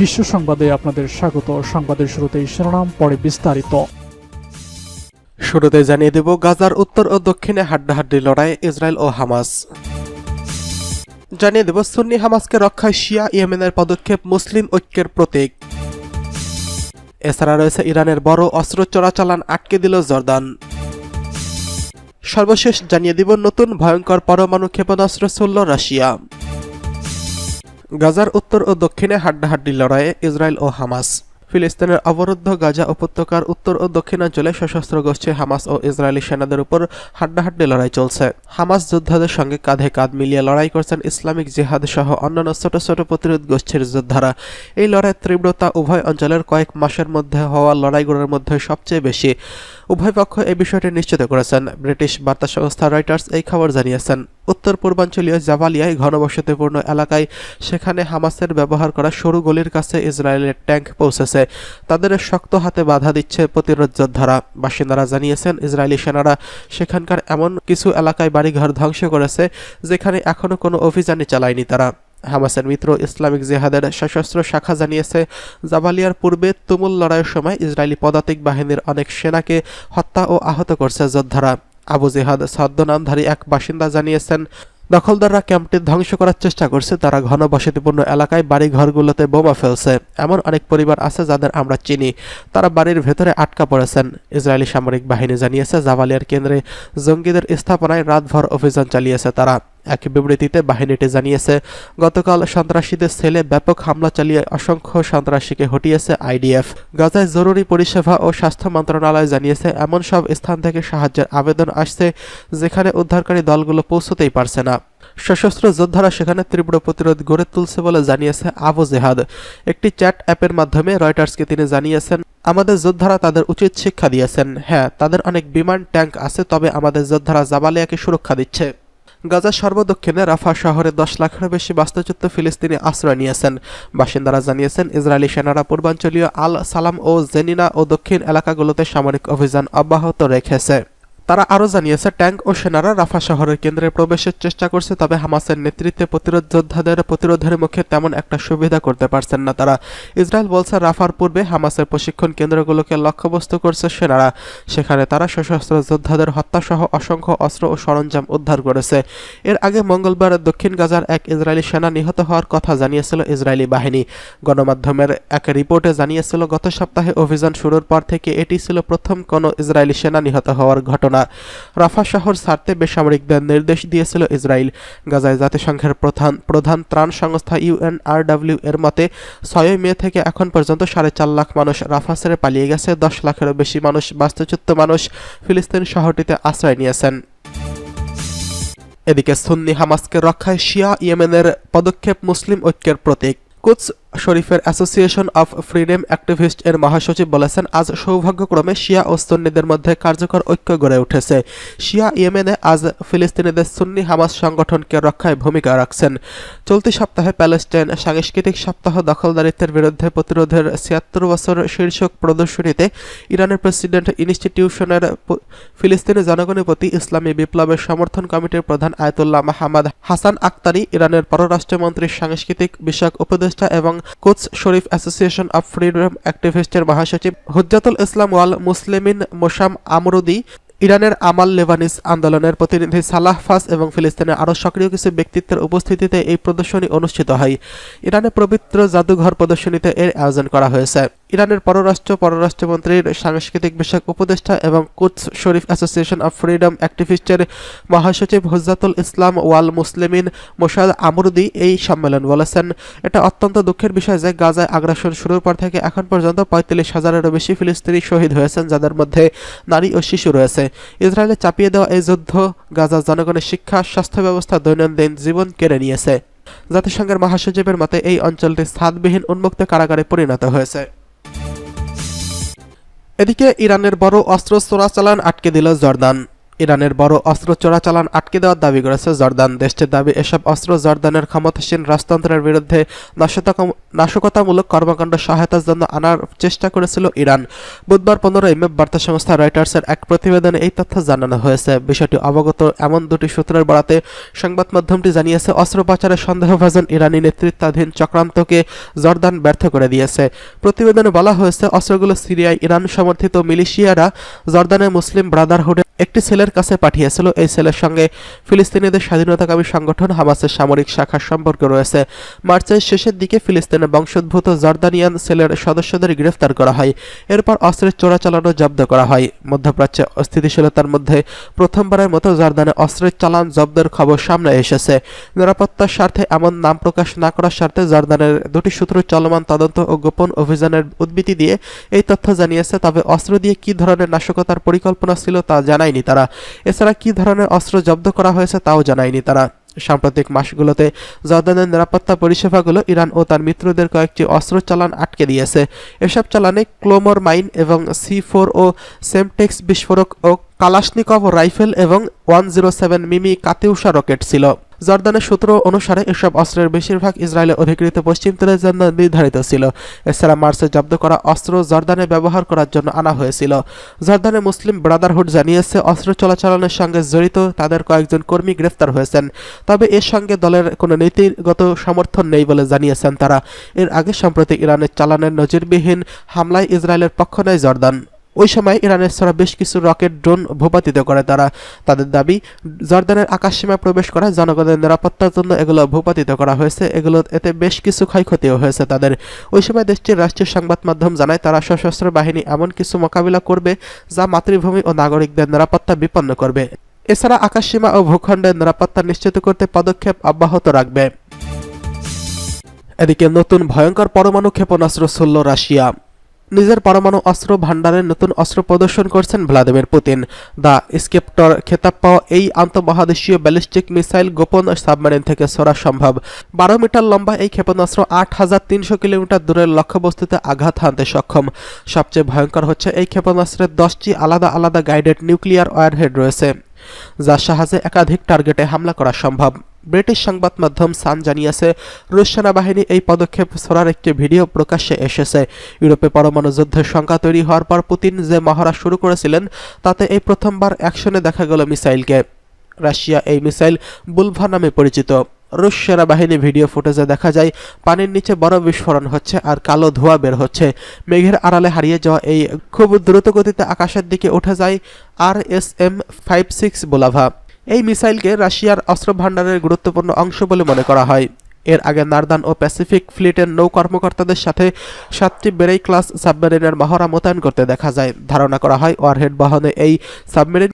বিশ্ব সংবাদে আপনাদের স্বাগত। সংবাদের শুরুতেই শিরোনাম, পরে বিস্তারিত। শুরুতে জানিয়ে দেব, গাজার উত্তর ও দক্ষিণে হাড্ডাহাড্ডি লড়াই ইসরায়েল ও হামাস। জানিয়ে দেব, সুন্নি হামাসকে রক্ষায় শিয়া ইয়েমেনের পদক্ষেপ মুসলিম ঐক্যের প্রতীক। এছাড়া রয়েছে ইরানের বড় অস্ত্র চোরাচালান আটকে দিল জর্দান। সর্বশেষ জানিয়ে দিব, নতুন ভয়ঙ্কর পরমাণু ক্ষেপণাস্ত্র ছুড়ল রাশিয়া। গাজার উত্তর ও দক্ষিণে হাড্ডাহাড্ডি লড়াইয়ে ইসরায়েল ও হামাস। ফিলিস্তিনের অবরুদ্ধ গাজা উপত্যকার উত্তর ও দক্ষিণাঞ্চলে সশস্ত্র গোষ্ঠী হামাস ও ইসরায়েলি সেনাদের উপর হাড্ডাহাড্ডি লড়াই চলছে। হামাস যোদ্ধাদের সঙ্গে কাঁধে কাঁধ মিলিয়ে লড়াই করছেন ইসলামিক জিহাদ সহ অন্যান্য ছোট ছোট প্রতিরোধ গোষ্ঠীর যোদ্ধারা। এই লড়াইয়ের তীব্রতা উভয় অঞ্চলের কয়েক মাসের মধ্যে হওয়া লড়াইগুলোর মধ্যে সবচেয়ে বেশি। উভয় পক্ষ এই বিষয়টি নিশ্চিত করেছেন, ব্রিটিশ বার্তা সংস্থা রয়টার্স এই খবর জানিয়েছেন। উত্তর পূর্বাঞ্চলীয় জাভালিয়ায় ঘনবসতিপূর্ণ এলাকায় সেখানে হামাসের ব্যবহার করা সরু গলির কাছে ইসরায়েলের ট্যাঙ্ক পৌঁছেছে। তাদের শক্ত হাতে বাধা দিচ্ছে প্রতিরোধ যোদ্ধারা। বাসিন্দারা জানিয়েছেন, ইসরায়েলি সেনারা সেখানকার এমন কিছু এলাকায় বাড়িঘর ধ্বংস করেছে, যেখানে এখনও কোনো অভিযানই চালায়নি তারা। হামাসের মিত্র ইসলামিক জিহাদের সশস্ত্র শাখা জানিয়েছে, জাবালিয়ার পূর্বে তুমুল লড়াইয়ের সময় ইসরায়েলি পদাতিক বাহিনীর অনেক সেনাকে হত্যা ও আহত করছে যোদ্ধারা। আবু জিহাদ ছদ্মনামধারী এক বাসিন্দা জানিয়েছেন, দখলদাররা ক্যাম্পটি ধ্বংস করার চেষ্টা করছে, তারা ঘন বসতিপূর্ণ এলাকায় বাড়ি ঘরগুলোতে বোমা ফেলছে। এমন অনেক পরিবার আছে যাদের আমরা চিনি, তারা বাড়ির ভেতরে আটকা পড়েছেন। ইসরায়েলি সামরিক বাহিনী জানিয়েছে জাভালিয়ার কেন্দ্রে জঙ্গিদের স্থাপনায় রাতভর অভিযান চালিয়েছে তারা। এক বিবৃতিতে বাহিনীটি জানিয়েছে, গতকাল সন্ত্রাসীদের ছেলে ব্যাপক হামলা চালিয়ে অসংখ্য সন্ত্রাসীকে হটিয়েছে আইডিএফ। গাজায় জরুরি পরিষেবা ও স্বাস্থ্য মন্ত্রণালয় জানিয়েছে, এমন সব স্থান থেকে সাহায্যের আবেদন আসছে যেখানে উদ্ধারকারী দলগুলো পৌঁছতেই পারছে না। সশস্ত্র যোদ্ধারা সেখানে তীব্র প্রতিরোধ গড়ে তুলছে বলে জানিয়েছে আবু জেহাদ। একটি চ্যাট অ্যাপের মাধ্যমে রয়টার্সকে তিনি জানিয়েছেন, আমাদের যোদ্ধারা তাদের উচিত শিক্ষা দিয়েছেন। হ্যাঁ তাদের অনেক বিমান, ট্যাঙ্ক আছে, তবে আমাদের যোদ্ধারা জাবালিয়াকে সুরক্ষা দিচ্ছে। গাজার সর্বদক্ষিণে রাফা শহরে দশ লাখেরও বেশি বাস্তুচ্যুত ফিলিস্তিনি আশ্রয় নিয়েছেন। বাসিন্দারা জানিয়েছেন, ইসরায়েলি সেনারা পূর্বাঞ্চলীয় আল সালাম ও জেনিনা ও দক্ষিণ এলাকাগুলোতে সামরিক অভিযান অব্যাহত রেখেছে। তারা আরও জানিয়েছে ট্যাঙ্ক ও সেনারা রাফা শহরের কেন্দ্রে প্রবেশের চেষ্টা করছে, তবে হামাসের নেতৃত্বে প্রতিরোধ যোদ্ধাদের প্রতিরোধের মুখে তেমন একটা সুবিধা করতে পারছেন না তারা। ইসরায়েল বলছে, রাফার পূর্বে হামাসের প্রশিক্ষণ কেন্দ্রগুলোকে লক্ষ্যবস্তু করছে সেনারা। সেখানে তারা সশস্ত্র যোদ্ধাদের হত্যাসহ অসংখ্য অস্ত্র ও সরঞ্জাম উদ্ধার করেছে। এর আগে মঙ্গলবার দক্ষিণ গাজার এক ইসরায়েলি সেনা নিহত হওয়ার কথা জানিয়েছিল ইসরায়েলি বাহিনী। গণমাধ্যমের এক রিপোর্টে জানিয়েছিল, গত সপ্তাহে অভিযান শুরুর পর থেকে এটি ছিল প্রথম কোনো ইসরায়েলি সেনা নিহত হওয়ার ঘটনা। রাফা শহর ছাড়তে বেসামরিকদের নির্দেশ দিয়েছিল ইসরায়েল গাজায় জাতিসংঘের প্রধান প্রধান ত্রাণ সংস্থা ইউএনআরডব্লিউ এর মতে, ছয়ই মে থেকে এখন পর্যন্ত সাড়ে চার লাখ মানুষ রাফা ছেড়ে পালিয়ে গেছে, দশ লাখেরও বেশি মানুষ বাস্তুচ্যুত মানুষ ফিলিস্তিন শহরটিতে আশ্রয় নিয়েছেন। এদিকে সুন্নি হামাসকে রক্ষায় শিয়া ইয়েমেনের পদক্ষেপ মুসলিম ঐক্যের প্রতীক। কুচ শরীফের অ্যাসোসিয়েশন অফ ফ্রিডম অ্যাক্টিভিস্ট এর মহাসচিব বলেছেন, আজ সৌভাগ্যক্রমে শিয়া ও সুন্নিদের মধ্যে কার্যকর ঐক্য গড়ে উঠেছে। শিয়া ইয়েমেনে আজ ফিলিস্তিনিদের সুন্নি হামাস সংগঠনকে রক্ষায় ভূমিকা রাখছেন। চলতি সপ্তাহে প্যালেস্টাইন সাংস্কৃতিক সপ্তাহ দখলদারিত্বের বিরুদ্ধে প্রতিরোধের ছিয়াত্তর বছর শীর্ষক প্রদর্শনীতে ইরানের প্রেসিডেন্ট ইনস্টিটিউশনের ফিলিস্তিনি জনগণের প্রতি ইসলামী বিপ্লবের সমর্থন কমিটির প্রধান আয়তুল্লাহ মাহমাদ হাসান আক্তারি, ইরানের পররাষ্ট্রমন্ত্রীর সাংস্কৃতিক বিষয়ক উপদেষ্টা এবং coach Sharif association of freedom অ্যাক্টিভিস্টের মহাসচিব হুজ্জাতুল ইসলাম ওয়াল মুসলিমিন মোসাম আমরুদি, ইরানের আমাল লেবানিস আন্দোলনের প্রতিনিধি সালাহ ফাস এবং ফিলিস্তিনের আরও সক্রিয় কিছু ব্যক্তিত্বের উপস্থিতিতে এই প্রদর্শনী অনুষ্ঠিত হয়। ইরানে পবিত্র জাদুঘর প্রদর্শনীতে এর আয়োজন করা হয়েছে। ইরানের পররাষ্ট্র পররাষ্ট্রমন্ত্রীর সাংস্কৃতিক বিষয়ক উপদেষ্টা এবং কুৎস শরীফ অ্যাসোসিয়েশন অব ফ্রিডম অ্যাক্টিভিস্টের মহাসচিব হুজ্জাতুল ইসলাম ওয়াল মুসলিমিন মোশাদ আমরুদি এই সম্মেলন বলেছেন। এটা অত্যন্ত দুঃখের বিষয় যে গাজায় আগ্রাসন শুরুর পর থেকে এখন পর্যন্ত পঁয়তাল্লিশ হাজারেরও বেশি ফিলিস্তিনি শহীদ হয়েছেন, যাদের মধ্যে নারী ও শিশু রয়েছে। ইসরায়েলে চাপিয়ে দেওয়া এই যুদ্ধ গাজার জনগণের শিক্ষা স্বাস্থ্য ব্যবস্থা দৈনন্দিন জীবন কেড়ে নিয়েছে। জাতিসংঘের মহাসচিবের মতে, এই অঞ্চলটি স্থাদবিহীন উন্মুক্ত কারাগারে পরিণত হয়েছে। এদিকে ইরানের বড় অস্ত্র চোরাচালান আটকে দিল জর্দান। ইরানের বড় অস্ত্র চোরাচালান আটকে দেওয়ার দাবি করেছে জর্দান। দেশটির দাবি, এসব অস্ত্র জর্দানের ক্ষমতাসীন রাজতন্ত্রের বিরুদ্ধে নাশকতামূলক কর্মকাণ্ড সহায়তার জন্য আনার চেষ্টা করেছিল ইরান। বুধবার পনেরোই মে বার্তা সংস্থা রয়টার্সের এক প্রতিবেদনে এই তথ্য জানানো হয়েছে। বিষয়টি অবগত এমন দুটি সূত্রের বরাতে সংবাদ মাধ্যমটি জানিয়েছে, অস্ত্র পাচারে সন্দেহভাজন ইরানি নেতৃত্বাধীন চক্রান্তকে জর্দান ব্যর্থ করে দিয়েছে। প্রতিবেদনে বলা হয়েছে, অস্ত্রগুলো সিরিয়ায় ইরান সমর্থিত মিলিশিয়ারা জর্দানের মুসলিম ব্রাদারহুডের একটি সেলের কাছে পাঠিয়েছিল। এই সেলের সঙ্গে ফিলিস্তিনিদের স্বাধীনতাকামী সংগঠন হামাসের সামরিক শাখার সম্পর্ক রয়েছে। মার্চের শেষের দিকে ফিলিস্তিনের বংশোদ্ভূত জর্দানিয়ান সেলের সদস্যদের গ্রেফতার করা হয়। এরপর অস্ত্রের চোরাচালানও জব্দ করা হয়। মধ্যপ্রাচ্যে অস্থিতিশীলতার মধ্যে প্রথমবারের মতো জর্দানে অস্ত্রের চালান জব্দের খবর সামনে এসেছে। নিরাপত্তার স্বার্থে এমন নাম প্রকাশ না করার স্বার্থে জর্দানের দুটি সূত্র চলমান তদন্ত ও গোপন অভিযানের উদ্বৃত্তি দিয়ে এই তথ্য জানিয়েছে। তবে অস্ত্র দিয়ে কি ধরনের নাশকতার পরিকল্পনা ছিল তা জানায়নি তারা। এছাড়া কি ধরনের অস্ত্র জব্দ করা হয়েছে তাও জানায়নি তারা। সাম্প্রতিক মাসগুলোতে জর্দানের নিরাপত্তা পরিষেবাগুলো ইরান ও তার মিত্রদের কয়েকটি অস্ত্র চালান আটকে দিয়েছে। এসব চালানে ক্লোমর মাইন এবং সি ফোর ও সেমটেক্স বিস্ফোরক ও কালাশনিকভ রাইফেল এবং ওয়ান জিরো সেভেন মিমি কাতিউষা রকেট ছিল। জর্দানের সূত্র অনুসারে এসব অস্ত্রের বেশিরভাগ ইসরায়েলের অধিকৃত পশ্চিম তীরের জন্য নির্ধারিত ছিল। এছাড়া মার্চে জব্দ করা অস্ত্র জর্দানে ব্যবহার করার জন্য আনা হয়েছিল। জর্দানের মুসলিম ব্রাদারহুড জানিয়েছে, অস্ত্র চলাচলের সঙ্গে জড়িত তাদের কয়েকজন কর্মী গ্রেফতার হয়েছেন। তবে এর সঙ্গে দলের কোনো নীতিগত সমর্থন নেই বলে জানিয়েছেন তারা। এর আগে সম্প্রতি ইরানের চালানের নজিরবিহীন হামলায় ইসরায়েলের পক্ষ নেয় জর্দান। ওই সময় ইরানের ছড়া বেশ কিছু রকেট ড্রোন ভূপাতিত করে। তারা তাদের দাবি, জর্দানের আকাশসীমা প্রবেশ করা, জনগণের নিরাপত্তার জন্য এগুলো ভূপাতিত করা হয়েছে। এগুলো এতে বেশ কিছু ক্ষয়ক্ষতিও হয়েছে তাদের। ওই সময় দেশটির রাষ্ট্রীয় সংবাদ মাধ্যম জানায়, তারা সশস্ত্র বাহিনী এমন কিছু মোকাবিলা করবে যা মাতৃভূমি ও নাগরিকদের নিরাপত্তা বিপন্ন করবে। এছাড়া আকাশসীমা ও ভূখণ্ডের নিরাপত্তা নিশ্চিত করতে পদক্ষেপ অব্যাহত রাখবে। এদিকে নতুন ভয়ঙ্কর পরমাণু ক্ষেপণাস্ত্র ছুড়ল রাশিয়া। নিজের পরমাণু অস্ত্র ভান্ডারের নতুন অস্ত্র প্রদর্শন করছেন ভ্লাদিমির পুতিন। দ্য স্কেপ্টর খেতাব পাওয়া এই আন্তঃমহাদেশীয় ব্যালিস্টিক মিসাইল গোপন সাবমেরিন থেকে ছোড়া সম্ভব। বারো মিটার লম্বা এই ক্ষেপণাস্ত্র আট হাজার তিনশো কিলোমিটার দূরের লক্ষ্যবস্তুতে আঘাত হানতে সক্ষম। সবচেয়ে ভয়ঙ্কর হচ্ছে এই ক্ষেপণাস্ত্রের দশটি আলাদা আলাদা গাইডেড নিউক্লিয়ার ওয়ারহেড রয়েছে, যার সাহায্যে একাধিক টার্গেটে হামলা করা সম্ভব। ব্রিটিশ সংবাদ মাধ্যম সান জানিয়েছে, রুশ সেনাবাহিনী এই পদক্ষেপ ছোড়ার একটি ভিডিও প্রকাশ্যে এসেছে। ইউরোপে পরমাণু যুদ্ধের সংখ্যা তৈরি হওয়ার পর পুতিন যে মহড়া শুরু করেছিলেন, তাতে এই প্রথমবার অ্যাকশনে দেখা গেল মিসাইলকে। রাশিয়া এই মিসাইল বুলভা নামে পরিচিত। রুশ সেনাবাহিনী ভিডিও ফুটেজে দেখা যায়, পানির নিচে বড় বিস্ফোরণ হচ্ছে আর কালো ধোঁয়া বের হচ্ছে। মেঘের আড়ালে হারিয়ে যাওয়া এই খুব দ্রুত গতিতে আকাশের দিকে উঠে যায় R S M five six Bulava. এই মিসাইলকে রাশিয়ার অস্ত্র ভাণ্ডারের গুরুত্বপূর্ণ অংশ বলে মনে করা হয়। এর আগে নারদান ও প্যাসিফিক ফ্লিটের নৌ কর্মকর্তাদের সাথে সাতটি বেরেই ক্লাস সাবমেরিনের মহড়া মোতায়েন করতে দেখা যায়। ধারণা করা হয় ওয়ারহেড বহনে এই সাবমেরিন